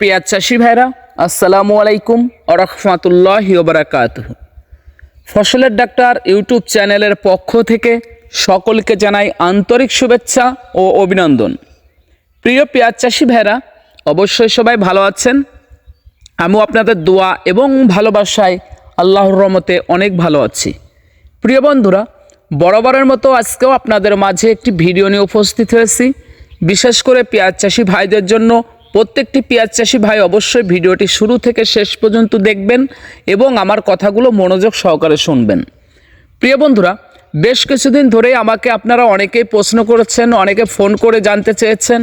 পেঁয়াজ চাষি ভাইরা, আসসালামু আলাইকুম আরহামতুল্লাহ বারাকাত ফসলের ডাক্তার ইউটিউব চ্যানেলের পক্ষ থেকে সকলকে জানাই আন্তরিক শুভেচ্ছা ও অভিনন্দন। প্রিয় পেঁয়াজ চাষি ভাইরা, অবশ্যই সবাই ভালো আছেন। আমিও আপনাদের দোয়া এবং ভালোবাসায় আল্লাহর রহমতে অনেক ভালো আছি। প্রিয় বন্ধুরা, বরাবরের মতো আজকেও আপনাদের মাঝে একটি ভিডিও নিয়ে উপস্থিত হয়েছি। বিশেষ করে পেঁয়াজ চাষি ভাইদের জন্য প্রত্যেকটি পেঁয়াজ চাষি ভাই অবশ্যই ভিডিওটি শুরু থেকে শেষ পর্যন্ত দেখবেন এবং আমার কথাগুলো মনোযোগ সহকারে শুনবেন। প্রিয় বন্ধুরা, বেশ কিছুদিন ধরেই আমাকে আপনারা অনেকেই প্রশ্ন করেছেন, অনেকে ফোন করে জানতে চেয়েছেন,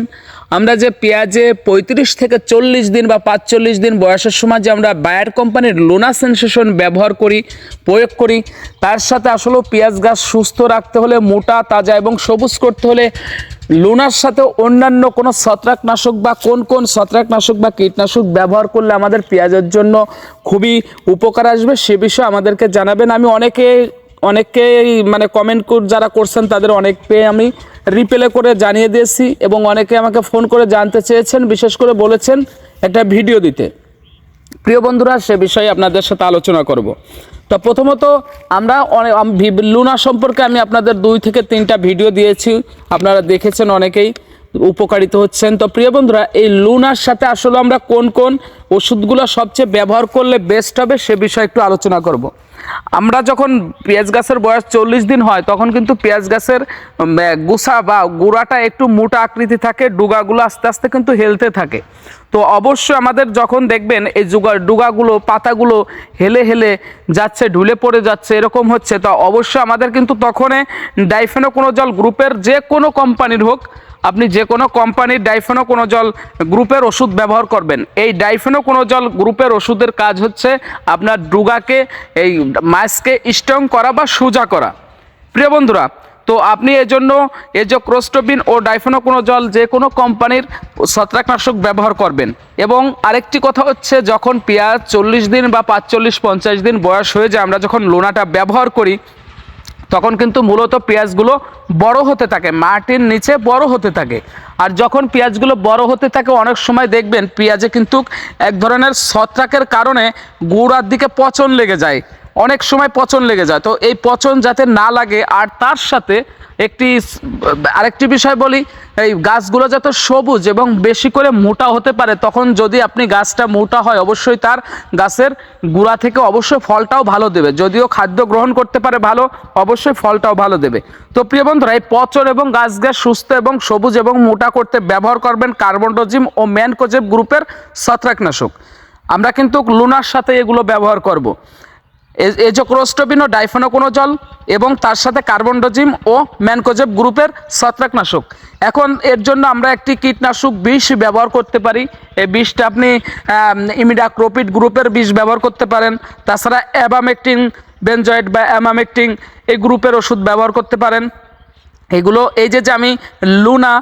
আমরা যে পেঁয়াজে পঁয়ত্রিশ থেকে চল্লিশ দিন বা পাঁচচল্লিশ দিন বয়সের সময় যে আমরা বায়ার কোম্পানির লোনা সেন্সেশন ব্যবহার করি, প্রয়োগ করি, তার সাথে আসলে পেঁয়াজ গাছ সুস্থ রাখতে হলে, মোটা, তাজা এবং সবুজ করতে হলে লোনার সাথে অন্যান্য কোনো ছত্রাকনাশক বা কোন কোন ছত্রাকনাশক বা কীটনাশক ব্যবহার করলে আমাদের পেঁয়াজের জন্য খুবই উপকার আসবে সে বিষয়ে আমাদেরকে জানাবেন। আমি অনেকে, অনেকেই মানে কমেন্ট যারা করছেন তাদের অনেককে আমি রিপ্লে করে জানিয়ে দিয়েছি এবং অনেকে আমাকে ফোন করে জানতে চেয়েছেন, বিশেষ করে বলেছেন একটা ভিডিও দিতে। প্রিয় বন্ধুরা, সে বিষয়ে আপনাদের সাথে আলোচনা করব। তো প্রথমত আমরা অনেক লুনা সম্পর্কে আমি আপনাদের দুই থেকে তিনটা ভিডিও দিয়েছি। আপনারা দেখেছেন অনেকেই উপকারিত হচ্ছেন। তো প্রিয় বন্ধুরা, এই লুনার সাথে আসলে আমরা কোন কোন ওষুধগুলো সবচেয়ে ব্যবহার করলে বেস্ট হবে সে বিষয়ে একটু আলোচনা করব। আমরা যখন পেঁয়াজ গাছের বয়স চল্লিশ দিন হয়, তখন কিন্তু পেঁয়াজ গাছের গুছা বা গুঁড়াটা একটু মোটা আকৃতি থাকে, ডুগাগুলো আস্তে আস্তে কিন্তু হেলতে থাকে। তো অবশ্যই আমাদের যখন দেখবেন এই জুগা ডুগাগুলো, পাতাগুলো হেলে হেলে যাচ্ছে, ঢুলে পড়ে যাচ্ছে, এরকম হচ্ছে, তো অবশ্যই আমাদের কিন্তু তখনই ডাইফেনো কোনো জল গ্রুপের যে কোনো কোম্পানির হোক আপনি যে কোনো কোম্পানির ডাইফেনো কোনো জল গ্রুপের ওষুধ ব্যবহার করবেন। এই ডাইফেনো কোনো জল গ্রুপের ওষুধের কাজ হচ্ছে আপনার ডুগাকে, এই মাছকে স্ট্রং করা বা সোজা করা। প্রিয় বন্ধুরা, তো আপনি এজন্য এই যে ক্রোস্টোবিন ও ডাইফেনো কোনো জল যে কোনো কোম্পানির ছত্রাকনাশক ব্যবহার করবেন। এবং আরেকটি কথা হচ্ছে, যখন পেঁয়াজ চল্লিশ দিন বা পাঁচচল্লিশ পঞ্চাশ দিন বয়স হয়ে যায়, আমরা যখন লোনাটা ব্যবহার করি তখন কিন্তু মূলত পেঁয়াজগুলো বড় হতে থাকে, মাটির নিচে বড় হতে থাকে। আর যখন পেঁয়াজগুলো বড় হতে থাকে, অনেক সময় দেখবেন পেঁয়াজে কিন্তু এক ধরনের ছত্রাকের কারণে গোড়ার দিকে পচন লেগে যায়। অনেক সময় পচন লেগে যায়। তো এই পচন যাতে না লাগে, আর তার সাথে একটি আরেকটি বিষয় বলি, এই গাছগুলো যাতে সবুজ এবং বেশি করে মোটা হতে পারে, তখন যদি আপনি গাছটা মোটা হয়, অবশ্যই তার গাছের গুড়া থেকে অবশ্যই ফলটাও ভালো দেবে। যদিও খাদ্য গ্রহণ করতে পারে ভালো, অবশ্যই ফলটাও ভালো দেবে। তো প্রিয় বন্ধুরা, এই পচন এবং গাছ গাছ সুস্থ এবং সবুজ এবং মোটা করতে ব্যবহার করবেন কার্বনডোজিম ও ম্যানকোজেব গ্রুপের ছত্রাকনাশক। আমরা কিন্তু লুনার সাথে এগুলো ব্যবহার করব। এজোক্রোস্টোবিন ও ডাইফেনোকোনোজল এবং তার সাথে কার্বনডোজিম ও ম্যানকোজেব গ্রুপের ছত্রাকনাশক। এখন এর জন্য আমরা একটি কীটনাশক বিষ ব্যবহার করতে পারি। এই বিষটা আপনি ইমিডাক্রোপিড গ্রুপের বিষ ব্যবহার করতে পারেন। তাছাড়া অ্যাবামেকটিন, বেনজয়েড বা অ্যামামেকটিন এই গ্রুপের ওষুধ ব্যবহার করতে পারেন। এগুলো, এই যে আমি লুনা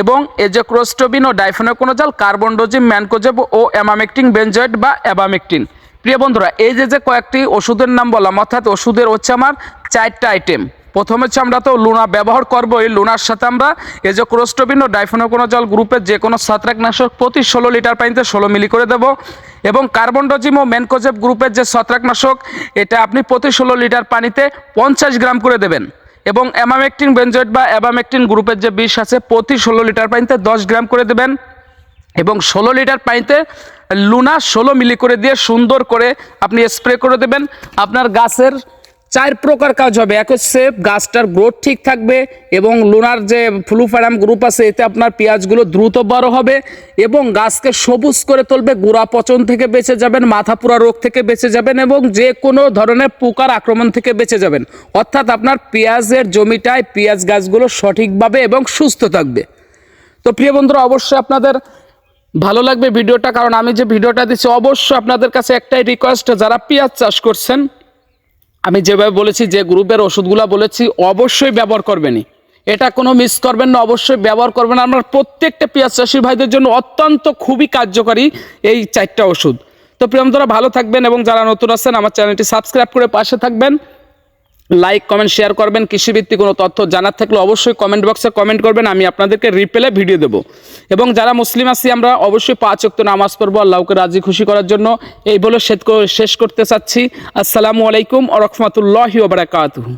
এবং এই যে ক্রোস্টোবিন ও ডাইফেনোকোনোজাল কার্বনডোজিম, ম্যানকোজেব ও অ্যামামেকটিন, বেনজয়েড বা অ্যাবামেকটিন। প্রিয় বন্ধুরা, এই যে যে কয়েকটি ওষুধের নাম বললাম, অর্থাৎ ওষুধের হচ্ছে আমার চারটা আইটেম প্রথম হচ্ছে আমরা তো লুনা ব্যবহার করব এই লুনার সাথে আমরা এই যে ক্রোস্টোবিন ও ডাইফেনোকোনোজল গ্রুপের যে কোনো ছত্রাকনাশক প্রতি ষোলো লিটার পানিতে ষোলো মিলি করে দেবো। এবং কার্বনডোজিম ও ম্যানকোজেব গ্রুপের যে ছত্রাকনাশক, এটা আপনি প্রতি ষোলো লিটার পানিতে পঞ্চাশ গ্রাম করে দেবেন। এবং অ্যামামেকটিন বেনজয়েড বা অ্যাবামেকটিন গ্রুপের যে বিষ আছে, প্রতি ষোলো লিটার পানিতে দশ গ্রাম করে দেবেন। এবং ষোলো লিটার পানিতে লুনা ষোলো মিলি করে দিয়ে সুন্দর করে আপনি স্প্রে করে দেবেন। আপনার গাছের চার প্রকার কাজ হবে। এক হচ্ছে গাছটার গ্রোথ ঠিক থাকবে এবং লুনার যে ফ্লুফারাম গ্রুপ আছে, এতে আপনার পেঁয়াজগুলো দ্রুত বড় হবে এবং গাছকে সবুজ করে তুলবে, গোড়া পচন থেকে বেঁচে যাবেন, মাথা পুরা রোগ থেকে বেঁচে যাবেন এবং যে কোনো ধরনের পোকার আক্রমণ থেকে বেঁচে যাবেন। অর্থাৎ আপনার পেঁয়াজের জমিটায় পেঁয়াজ গাছগুলো সঠিকভাবে এবং সুস্থ থাকবে। তো প্রিয় বন্ধুরা, অবশ্যই আপনাদের ভালো লাগবে ভিডিওটা, কারণ আমি যে ভিডিওটা দিচ্ছি, অবশ্যই আপনাদের কাছে একটাই রিকোয়েস্ট যারা পেঁয়াজ চাষ করছেন, আমি যেভাবে বলেছি, যে গ্রুপের ওষুধগুলো বলেছি, অবশ্যই ব্যবহার করবেনই এটা কোনো মিস করবেন না, অবশ্যই ব্যবহার করবেন। আমার প্রত্যেকটা পেঁয়াজ চাষি ভাইদের জন্য অত্যন্ত খুবই কার্যকারী এই চারটা ওষুধ। তো প্রিয় ভালো থাকবেন এবং যারা নতুন আছেন, আমার চ্যানেলটি সাবস্ক্রাইব করে পাশে থাকবেন। লাইক কমেন্ট শেয়ার করবেন। কৃষিভিত্তিক কোনো তথ্য জানার থাকলে অবশ্যই কমেন্ট বক্সে কমেন্ট করবেন, আমি আপনাদেরকে রিপ্লে ভিডিও দেবো। এবং যারা মুসলিম আছি, আমরা অবশ্যই পাঁচ অক্ত নামাজ পড়ব আল্লাহকে রাজি, খুশি করার জন্য। এই বলে শেষ করতে চাচ্ছি। আসসালামু আলাইকুম আ রহমতুল্লাহি ওবরাকাতুহু